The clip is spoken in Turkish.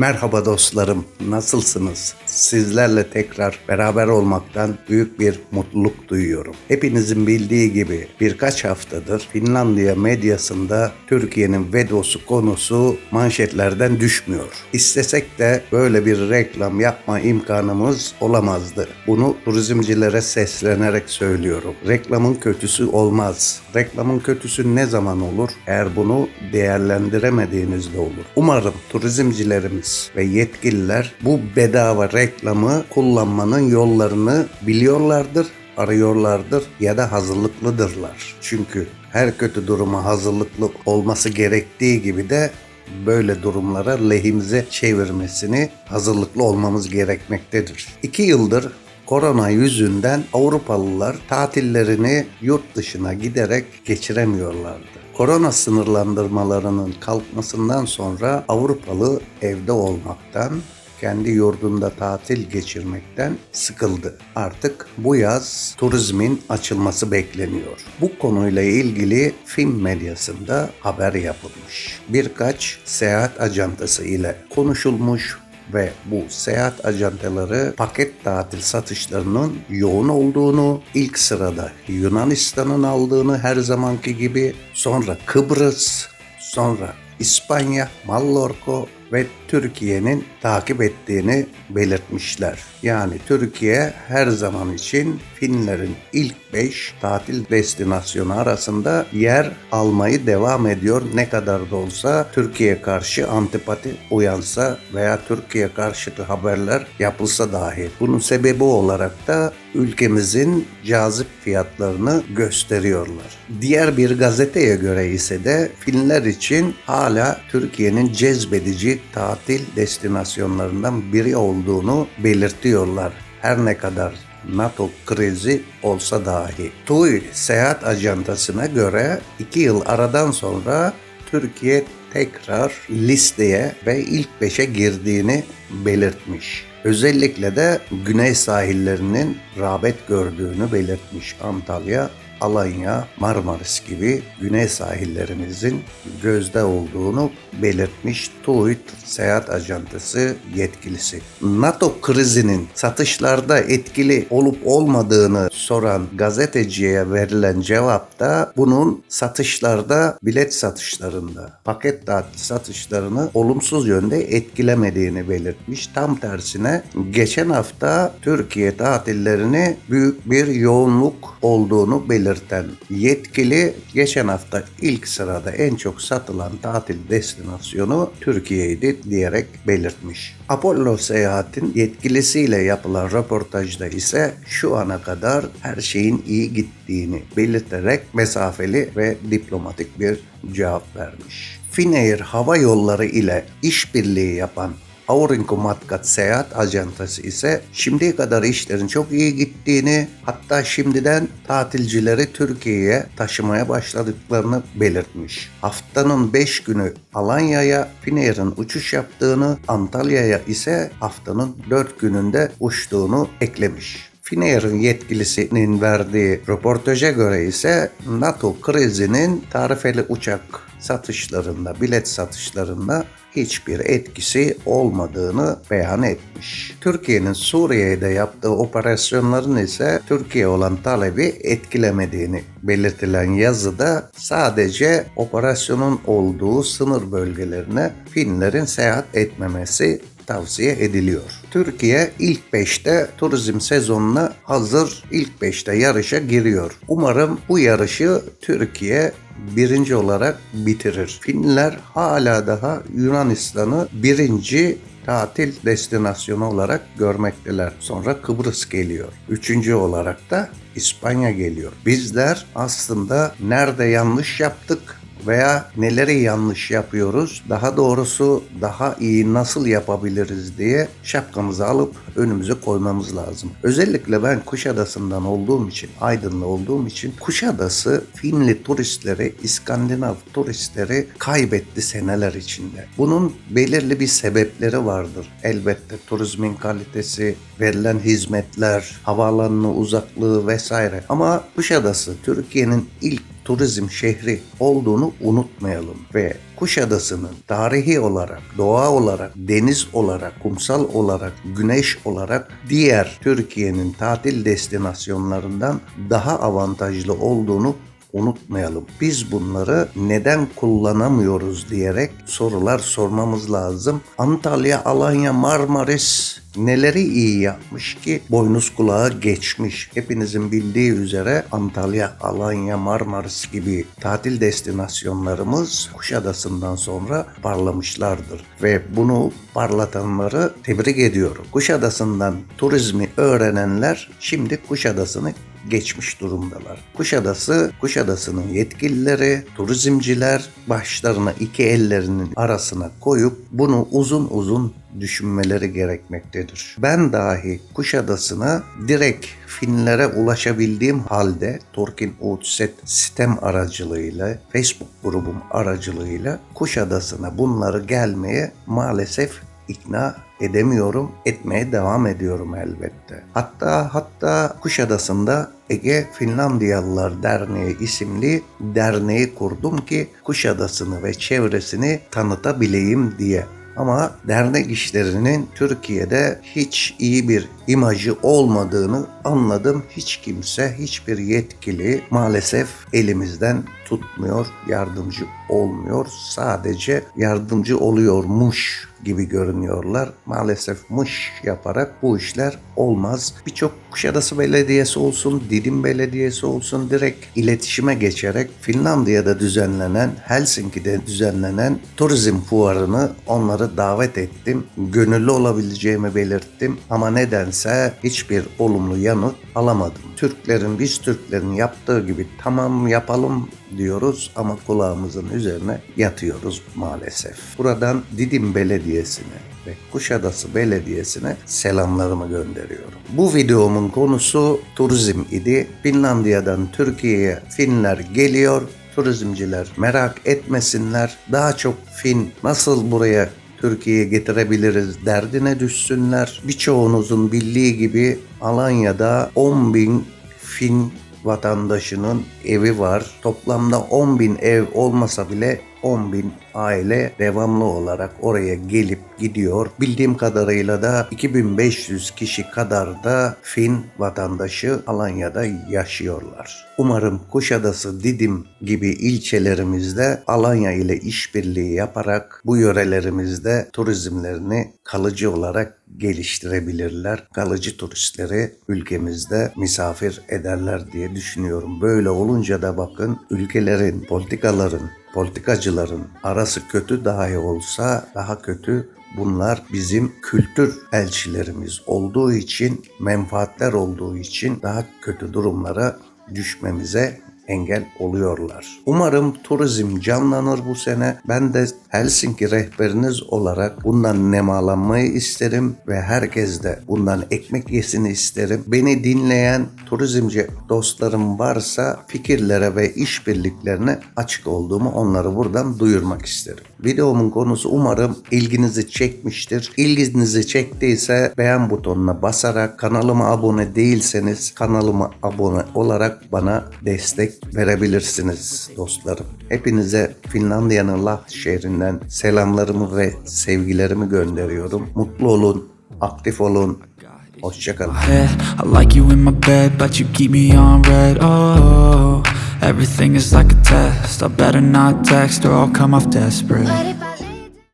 Merhaba dostlarım, nasılsınız? Sizlerle tekrar beraber olmaktan büyük bir mutluluk duyuyorum. Hepinizin bildiği gibi birkaç haftadır Finlandiya medyasında Türkiye'nin VEDOS'u konusu manşetlerden düşmüyor. İstesek de böyle bir reklam yapma imkanımız olamazdı. Bunu turizmcilere seslenerek söylüyorum. Reklamın kötüsü olmaz. Reklamın kötüsü ne zaman olur? Eğer bunu değerlendiremediğinizde olur. Umarım turizmcilerimiz ve yetkililer bu bedava reklamı kullanmanın yollarını biliyorlardır arıyorlardır ya da hazırlıklıdırlar. Çünkü her kötü duruma hazırlıklı olması gerektiği gibi de böyle durumlara lehimize çevirmesini hazırlıklı olmamız gerekmektedir. İki yıldır korona yüzünden Avrupalılar tatillerini yurt dışına giderek geçiremiyorlardı. Korona sınırlandırmalarının kalkmasından sonra Avrupalı evde olmaktan, kendi yurdunda tatil geçirmekten sıkıldı. Artık bu yaz turizmin açılması bekleniyor. Bu konuyla ilgili film medyasında haber yapılmış. Birkaç seyahat ajantası ile konuşulmuş ve bu seyahat ajantaları paket tatil satışlarının yoğun olduğunu, ilk sırada Yunanistan'ın aldığını her zamanki gibi, sonra Kıbrıs, sonra İspanya, Mallorca ve Türkiye'nin takip ettiğini belirtmişler. Yani Türkiye her zaman için Finlerin ilk 5 tatil destinasyonu arasında yer almayı devam ediyor. Ne kadar da olsa Türkiye karşı antipati uyansa veya Türkiye karşıtı haberler yapılsa dahi. Bunun sebebi olarak da ülkemizin cazip fiyatlarını gösteriyorlar. Diğer bir gazeteye göre ise de Finler için hala Türkiye'nin cezbedici tatil destinasyonlarından biri olduğunu belirtiyorlar. Her ne kadar NATO krizi olsa dahi. TUI seyahat ajantasına göre 2 yıl aradan sonra Türkiye tekrar listeye ve ilk 5'e girdiğini belirtmiş. Özellikle de güney sahillerinin rağbet gördüğünü belirtmiş Antalya Alanya, Marmaris gibi güney sahillerimizin gözde olduğunu belirtmiş TUİT seyahat ajantası yetkilisi. NATO krizinin satışlarda etkili olup olmadığını soran gazeteciye verilen cevapta bunun satışlarda, bilet satışlarında, paket tatil satışlarını olumsuz yönde etkilemediğini belirtmiş. Tam tersine geçen hafta Türkiye tatillerini büyük bir yoğunluk olduğunu belirtmiş belirten yetkili geçen hafta ilk sırada en çok satılan tatil destinasyonu Türkiye'ydi diyerek belirtmiş. Apollo seyahatin yetkilisiyle yapılan röportajda ise şu ana kadar her şeyin iyi gittiğini belirterek mesafeli ve diplomatik bir cevap vermiş. Finnair Hava Yolları ile işbirliği yapan Aurinko Matkat Seyahat Ajantası ise şimdiye kadar işlerin çok iyi gittiğini hatta şimdiden tatilcileri Türkiye'ye taşımaya başladıklarını belirtmiş. Haftanın 5 günü Alanya'ya Finnair'in uçuş yaptığını, Antalya'ya ise haftanın 4 gününde uçtuğunu eklemiş. Finnair'in yetkilisinin verdiği röportaja göre ise NATO krizinin tarifeli uçak satışlarında, bilet satışlarında hiçbir etkisi olmadığını beyan etmiş. Türkiye'nin Suriye'de yaptığı operasyonların ise Türkiye olan talebi etkilemediğini belirtilen yazıda sadece operasyonun olduğu sınır bölgelerine Finlerin seyahat etmemesi tavsiye ediliyor. Türkiye ilk 5'te turizm sezonuna hazır ilk 5'te yarışa giriyor. Umarım bu yarışı Türkiye birinci olarak bitirir. Finler hala daha Yunanistan'ı birinci tatil destinasyonu olarak görmekteler. Sonra Kıbrıs geliyor. Üçüncü olarak da İspanya geliyor. Bizler aslında nerede yanlış yaptık veya neleri yanlış yapıyoruz, daha doğrusu daha iyi nasıl yapabiliriz diye şapkamızı alıp önümüze koymamız lazım. Özellikle ben Kuşadası'ndan olduğum için, Aydınlı olduğum için Kuşadası Finli turistleri, İskandinav turistleri kaybetti seneler içinde. Bunun belirli bir sebepleri vardır. Elbette turizmin kalitesi, verilen hizmetler, havaalanına uzaklığı vesaire. Ama Kuşadası Türkiye'nin ilk turizm şehri olduğunu unutmayalım ve Kuşadası'nın tarihi olarak, doğa olarak, deniz olarak, kumsal olarak, güneş olarak diğer Türkiye'nin tatil destinasyonlarından daha avantajlı olduğunu unutmayalım. Biz bunları neden kullanamıyoruz diyerek sorular sormamız lazım. Antalya, Alanya, Marmaris neleri iyi yapmış ki boynuz kulağa geçmiş. Hepinizin bildiği üzere Antalya, Alanya, Marmaris gibi tatil destinasyonlarımız Kuşadası'ndan sonra parlamışlardır. Ve bunu parlatanları tebrik ediyorum. Kuşadası'ndan turizmi öğrenenler şimdi Kuşadası'nı geçmiş durumdalar. Kuşadası, Kuşadası'nın yetkilileri, turizmciler başlarına iki ellerinin arasına koyup bunu uzun uzun düşünmeleri gerekmektedir. Ben dahi Kuşadası'na direkt Finlere ulaşabildiğim halde Torkin Outset sitem aracılığıyla, Facebook grubum aracılığıyla Kuşadası'na bunları gelmeye maalesef ikna edemiyorum. Etmeye devam ediyorum elbette. Hatta hatta Kuşadası'nda Ege Finlandiyalılar Derneği isimli derneği kurdum ki Kuşadası'nı ve çevresini tanıtabileyim diye. Ama dernek işlerinin Türkiye'de hiç iyi bir imajı olmadığını anladım. Hiç kimse, hiçbir yetkili maalesef elimizden tutmuyor, yardımcı olmuyor. Sadece yardımcı oluyormuş gibi görünüyorlar. Maalesef mış yaparak bu işler olmaz. Birçok Kuşadası Belediyesi olsun, Didim Belediyesi olsun direkt iletişime geçerek Finlandiya'da düzenlenen, Helsinki'de düzenlenen turizm fuarını onları davet ettim. Gönüllü olabileceğimi belirttim ama nedense hiçbir olumlu yanıt alamadım. Türklerin, biz Türklerin yaptığı gibi tamam yapalım diyoruz ama kulağımızın üzerine yatıyoruz maalesef. Buradan Didim Belediyesi'ne ve Kuşadası Belediyesi'ne selamlarımı gönderiyorum. Bu videomun konusu turizm idi. Finlandiya'dan Türkiye'ye Finler geliyor. Turizmciler merak etmesinler. Daha çok Fin nasıl buraya Türkiye'ye getirebiliriz derdine düşsünler. Birçoğunuzun bildiği gibi Alanya'da 10 bin Fin vatandaşının evi var. Toplamda 10 bin ev olmasa bile 10 bin aile devamlı olarak oraya gelip gidiyor. Bildiğim kadarıyla da 2500 kişi kadar da Fin vatandaşı Alanya'da yaşıyorlar. Umarım Kuşadası, Didim gibi ilçelerimizde Alanya ile işbirliği yaparak bu yörelerimizde turizmlerini kalıcı olarak geliştirebilirler. Kalıcı turistleri ülkemizde misafir ederler diye düşünüyorum. Böyle olunca da bakın ülkelerin, politikaların, politikacıların arası kötü dahi olsa daha kötü. Bunlar bizim kültür elçilerimiz olduğu için, menfaatler olduğu için daha kötü durumlara düşmemize engel oluyorlar. Umarım turizm canlanır bu sene. Ben de Helsinki rehberiniz olarak bundan nemalanmayı isterim ve herkes de bundan ekmek yesin isterim. Beni dinleyen turizmci dostlarım varsa fikirlere ve işbirliklerine açık olduğumu onları buradan duyurmak isterim. Videomun konusu umarım ilginizi çekmiştir. İlginizi çektiyse beğen butonuna basarak kanalıma abone değilseniz kanalıma abone olarak bana destek verebilirsiniz dostlarım. Hepinize Finlandiya'nın Lahti şehrinden selamlarımı ve sevgilerimi gönderiyorum. Mutlu olun, aktif olun. Hoşçakalın. head. I like you in my bed, but you keep me on red. Oh, everything is like a test. I better not text or I'll come off desperate.